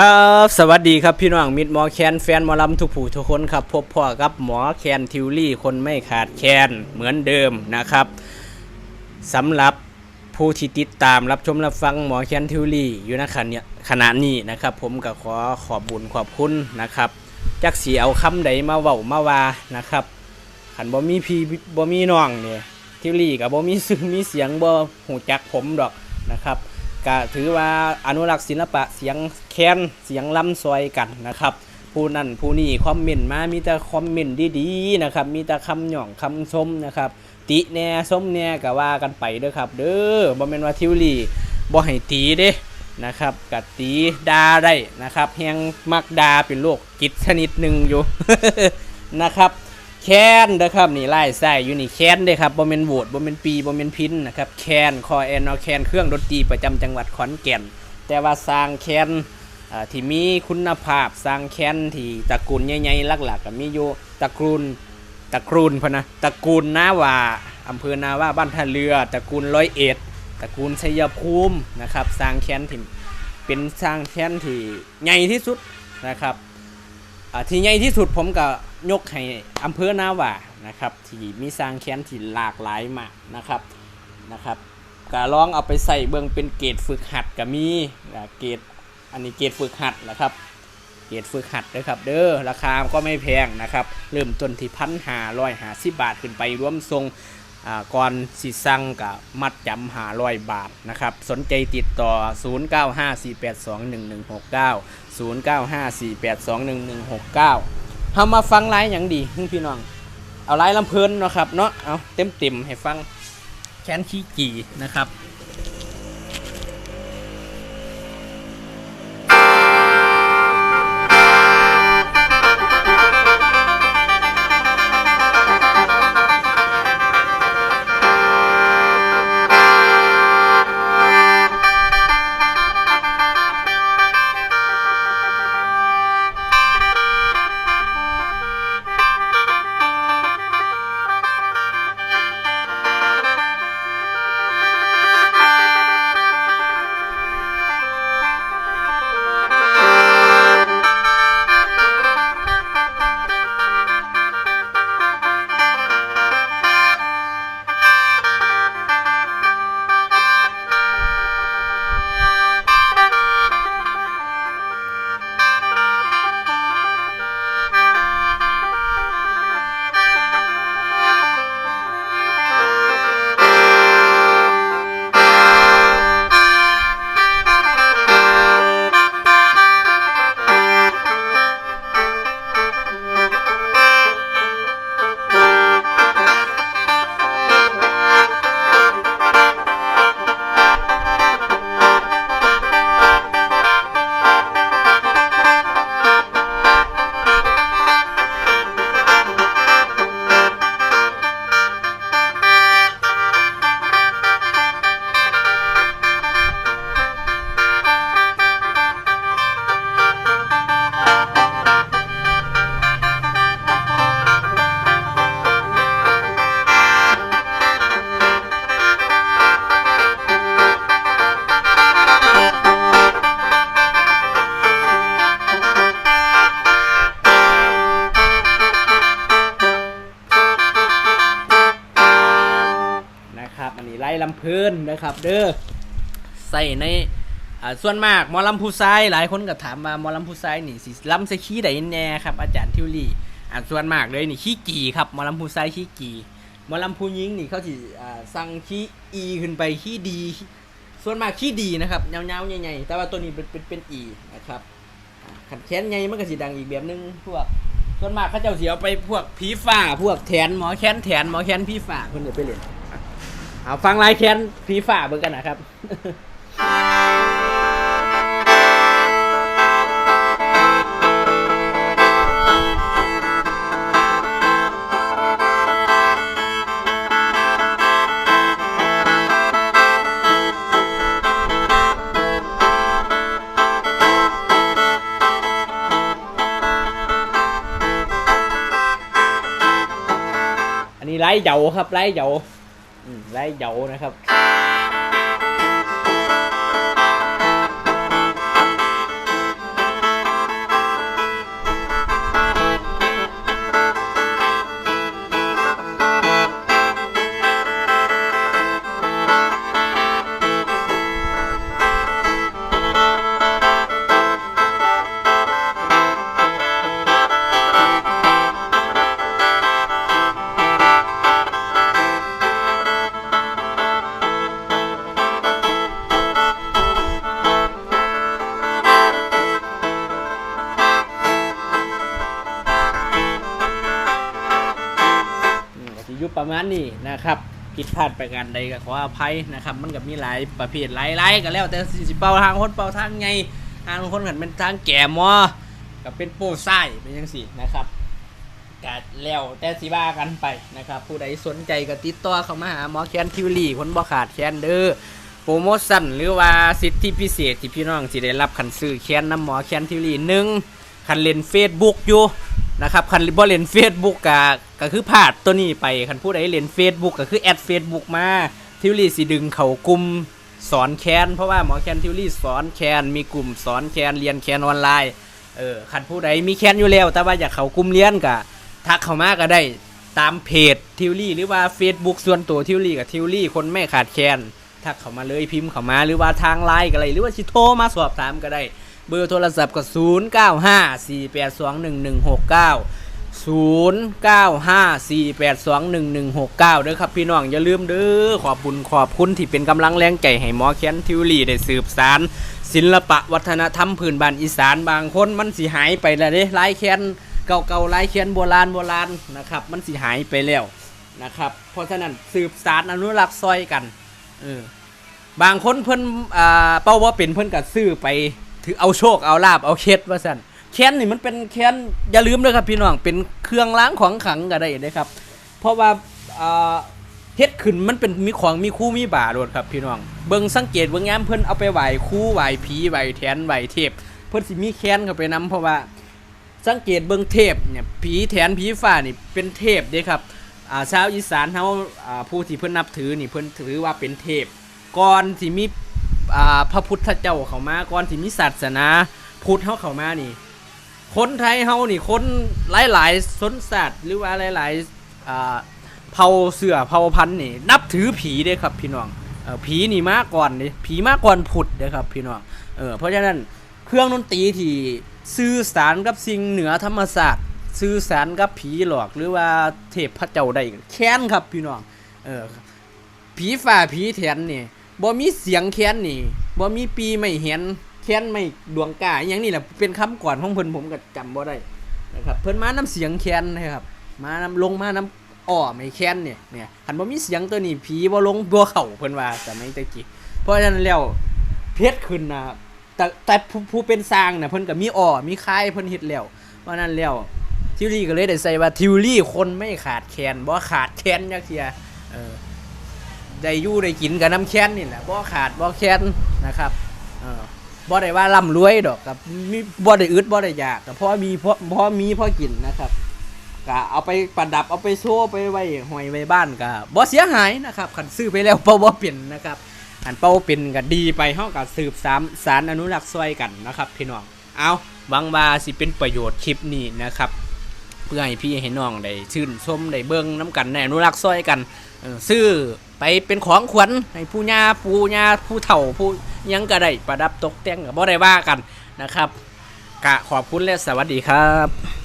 ครับ สวัสดีครับพี่น้องมิดหมอแคนแฟนหมอลำทุกผู้ทุกคนครับ พบพ่อกับหมอแคนทิวลี่คนไม่ขาดแคน เหมือนเดิมนะครับสำหรับผู้ที่ติดตามรับชมรับฟังหมอแคนทิวลี่อยู่ณขณะขณะนี้นะครับ ผมก็ขอขอบบุญขอบคุณนะครับจักสีเอาคำใดมาเว้ามาว่านะครับขันบ่มีพี่บ่มีน้องเนี่ยทิวลี่กับบ่มีซึ่งมีเสียงบ่หูจักผมดอกนะครับ ก็ถือว่าอนุรักษ์ศิลปะเสียงแคนเสียงล้ำซอยกันนะครับ ผู้นั่นผู้นี่คอมเมนต์มามีแต่คอมเมนต์ดีๆนะครับมีแต่คำหย่องคำชมนะครับติแน่ส้มแน่ก็ว่ากันไปเด้อครับ เด้อบ่แม่นว่าทิวลี่บ่ให้ตีเด้นะครับกะตีดาได้นะครับแฮงมักดาเป็นโรคจิตชนิดหนึ่งอยู่นะครับ แคนนะครับนี่ไล่ไส้อยู่นี่แคนเด้ครับบ่แม่นโหวตบ่แม่นปีบ่แม่นพินนะครับแคนคอแอนอแคนเครื่องดนตรีประจำจังหวัดขอนแก่น แต่ว่าสร้างแคนที่มีคุณภาพสร้างแคนที่ตระกูลใหญ่ๆหลักๆก็มีอยู่ตระกูลตระกูลพะนะตระกูลนาวาอำเภอนาว่าบ้านท่าเรือตระกูลร้อยเอ็ดตระกูลชัยภูมินะครับสร้างแคนที่เป็นสร้างแคนที่ใหญ่ที่สุดนะครับที่ใหญ่ที่สุดผมก็ ยกให้อำเภอนาว่านะครับที่มีสร้างแค้นที่หลากหลายมากนะครับนะครับก็ลองเอาไปใส่เบิ่งเป็นเกรดฝึกหัดก็มีเกรดอันนี้เกรดฝึกหัดนะครับเกรดฝึกหัดเด้อครับเด้อราคาก็ไม่แพงนะครับเริ่มต้นที่พันหาร้อยหาสิบบาทขึ้นไปรวมทรงก่อนสิสั่งกับมัดจำหาร้อยบาทนะครับสนใจติดต่อ 0954821169 0954821169 เฮามาฟังไลน์อย่างดีพี่น้อง เอาไลน์ลำเพลินเนาะครับเนาะ เอาเต็มเต็มๆให้ฟังแค้นขี้กี่นะครับ นะครับ เด้อใส่ในอ่าส่วนมากหมอลำผู้ชายหลายคนก็ถามมาหมอลำผู้ชายนี่สิลำใส่ขี้ใดแน่ครับอาจารย์ทิวลี่อ่าส่วนมากเลยนี่ขี้กี่ครับหมอลำผู้ชายขี้กี่หมอลำผู้หญิงนี่เขาสิอ่าสั่งขี้อีขึ้นไปขี้ดี ส่วนมากขี้ดีนะครับยาวๆใหญ่ๆแต่ว่าตัวนี้เป็นเป็นเป็นอีนะครับขันแขนใหญ่มันก็สิดังอีกแบบนึงพวกส่วนมากเขาเจ้าเสียไปพวกผีฝ่าพวกแถนหมอแขนแถนหมอแขนผีฝ่าคนเดียวไปเล่น เอาฟังลายแคนผีฝ่าเบิ่งกันนะครับอันนี้ไล่เหยาครับไล่เหยา และเยานะครับ ประมาณนี้นะครับผิดพลาดประการใดก็ขออภัยนะครับมันก็มีหลายประเภทหลายไล่ก็แล้วแต่สิเป่าทางคนเป่าทางไงทางคนกันเป็นทางแก่มอก็เป็นโป้ไส้เป็นยังสี่นะครับก็แล้วแต่สิว่ากันไปนะครับ ผู้ใดสนใจก็ติดต่อเข้ามาหาหมอแคนทิวลี่คนบ่ขาดแคนเด้อโปรโมชั่นหรือว่าสิทธิพิเศษที่พี่น้องสิได้รับคันซื้อแคนน้ำหมอแคนทิวลี่หนึ่งคันเล่น Facebook อยู่ นะครับคันบ่เล่น Facebook ก็ก็คือพลาดตัวนี้ไปคันผู้ใดเล่น Facebook ก็คือแอด Facebook มาทิวลี่สิดึงเขากลุ่มสอนแคนเพราะว่าหมอแคนทิวลี่สอนแคนมีกลุ่มสอนแคนเรียนแคนออนไลน์เออคันผู้ใดมีแคนอยู่แล้ว แต่ว่าอยากเขากลุ่มเรียนก็ทักเข้ามาก็ได้ตามเพจทิวลี่หรือว่า Facebook ส่วนตัวทิวลี่กับทิวลี่คนไม่ขาดแคนทักเข้ามาเลยพิมพ์เข้ามาหรือว่าทางไลน์ก็ได้หรือว่าสิโทรมาสอบถามก็ได้ เบอร์โทรศัพท์ก็0 9 5 4 8 2 1 1 6 9 0 9 5 4 8 2 1 1 6 9เด้อครับพี่น้องอย่าลืมเด้อขอบคุณขอบคุณที่เป็นกำลังแรงใจให้หมอแคนทิวลี่ได้สืบสารศิลปะวัฒนธรรมพื้นบ้านอีสานบางคนมันสิหายไปแล้วเด้ลายแคนเก่าๆลายแคนโบราณโบราณนะครับมันสิหายไปแล้วนะครับเพราะฉะนั้นสืบสารอนุรักษ์ซอยกันเออบางคนเพิ่นอ่าเป้าว่าเป็นเพิ่นก็ซื้อไป ถือเอาโชคเอาลาบเอาเคล็ดว่าซั่นแค้นนี่มันเป็นแค้นอย่าลืมเด้อครับพี่น้องเป็นเครื่องล้างของขังก็ได้เด้ครับ เพราะว่าเฮ็ดขึ้นมันเป็นมีของมีคู่มีบาโดดครับพี่น้องเบิ่งสังเกตเบิ่งยามเพิ่นเอาไปไหว้ครูไหว้ผีไหว้แทนไหว้เทพ เพิ่นสิมีแค้นเข้าไปนํเพราะว่าสังเกตเบิ่งเทพเนี่ยผีแทนผีฟ้านี่เป็นเทพเด้ครับอ่าชาวอีสานเฮาอ่าผู้ที่เพิ่นนับถือนี่เพิ่นถือว่าเป็นเทพก่อนที่มี อ่าพระพุทธเจ้าเขามาก่อนที่มีศาสนาพุทธเฮาเขามานี่ คนไทยเฮานี่คนหลายๆสนสัตว์หรือว่าหลายๆอ่าเผ่าเสือเผ่าพันธุ์นี่ นับถือผีเด้ครับพี่น้องเออผีนี่มาก่อนเด้ผีมาก่อนพุทธเด้ครับพี่น้องเออเพราะฉะนั้นเครื่องดนตรีที่สื่อสารกับสิ่งเหนือธรรมศาสตร์สื่อสารกับผีหลอกหรือว่าเทพพระเจ้าได้แค้นครับพี่น้องเออผีฝ่าผีแทนนี่ บ่มีเสียงแค้นนี่บ่มีปีไม่เห็นแค้นไม่ดวงกาอย่างนี้แหละเป็นคำก่อนของเพิ่นผมก็จำบ่ได้นะครับเพิ่นมาน้ำเสียงแค้นนะครับ มาน้ำลงมาน้ำอ้อไม่แค้นเนี่ยเนี่ยหันบ่มีเสียงตัวนี้ผีบ่ลงบ่เข้าเพิ่นว่าสมัยตะกี้เพราะฉะนั้นแล้วเพชรขึ้นนะแต่แต่ผู้ผู้เป็นสร้างน่ะเพิ่นก็มีอ้อมีคายเพิ่นเฮ็ดแล้วเพราะนั้นแล้วทิวลี่ก็เลยได้ใส่ว่าทิวลี่คนไม่ขาดแคลนบ่ขาดแคลนจักเทียเออ ได้อยู่ได้กินกับน้ำแค้นนี่แหละบ่ขาดบ่แค้นนะครับเออบ่ได้ว่าร่ำรวยดอกครับมีบ่ได้อึดบ่ได้อยากแต่พอมีพอพอมีพอกินนะครับก็เอาไปประดับเอาไปโชว์ไปไว้ห้อยไว้บ้านก็บ่เสียหายนะครับคันซื้อไปแล้วเป่าบ่เป็นนะครับอันเป่าเป็นก็ดีไปเฮาก็สืบสามสารอนุรักษ์ซอยกันนะครับพี่น้องเอาหวังว่าสิเป็นประโยชน์คลิปนี้นะครับ เพื่อให้พี่ให้น้องได้ชื่นชมได้เบิ้งน้ำกันได้อนุรักษ์ซอยกันเออซื้อไปเป็นของขวัญให้ผู้ย่าผู้ย่าผู้เฒ่าผู้หยังก็ได้ประดับตกแต่งกับบ่ได้ว่ากันนะครับกะขอบคุณและสวัสดีครับ